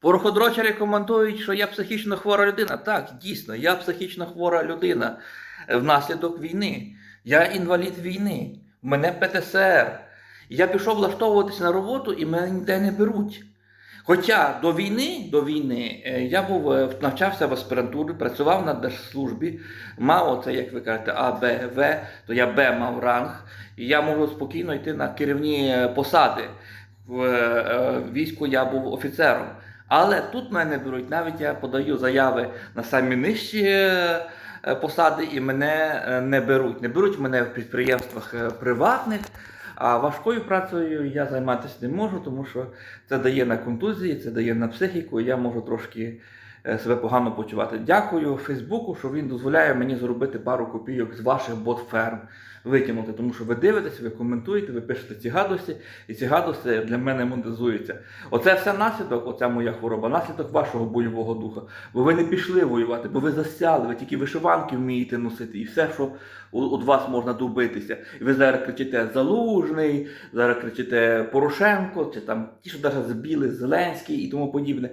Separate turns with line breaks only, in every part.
Пороходрочери коментують, що я психічно хвора людина. Так, дійсно, я психічно хвора людина внаслідок війни. Я інвалід війни, мене ПТСР. Я пішов влаштовуватися на роботу і мене ніде не беруть. Хоча до війни, до війни е, я був е, навчався в аспірантурі, працював на держслужбі, мав оце, як ви кажете, А, Б, В, то я Б мав ранг, і я можу спокійно йти на керівні е, посади. В війську я був офіцером. Але тут мене беруть, навіть я подаю заяви на самі нижчі е, е, посади, і мене е, не беруть. Не беруть мене в підприємствах приватних. А важкою працею я займатися не можу, тому що це дає на контузії, це дає на психіку, я можу трошки себе погано почувати. Дякую Фейсбуку, що він дозволяє мені зробити пару копійок з ваших бот-ферм витягнути, тому що ви дивитесь, ви коментуєте, ви пишете ці гадості, і ці гадості для мене монетизуються. Оце все наслідок, оця моя хвороба, наслідок вашого бойового духа. Бо ви не пішли воювати, бо ви засяли, ви тільки вишиванки вмієте носити, і все, що від вас можна добитися. І ви зараз кричите Залужний, зараз кричите Порошенко, чи там ті, що навіть збіли, Зеленський і тому подібне.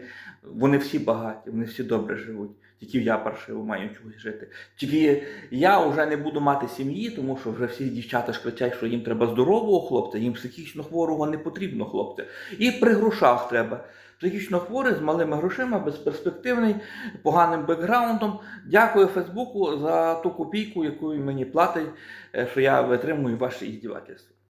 Вони всі багаті, вони всі добре живуть. Тільки я паршиво маю чогось жити. Тільки я вже не буду мати сім'ї, тому що вже всі дівчата ж кричать, що їм треба здорового хлопця, їм психічно хворого не потрібно хлопця. І при грошах треба. Психічно хворий з малими грошима, безперспективний, поганим бекграундом. Дякую Фейсбуку за ту копійку, яку мені платить, е, що я витримую ваші іздівательства.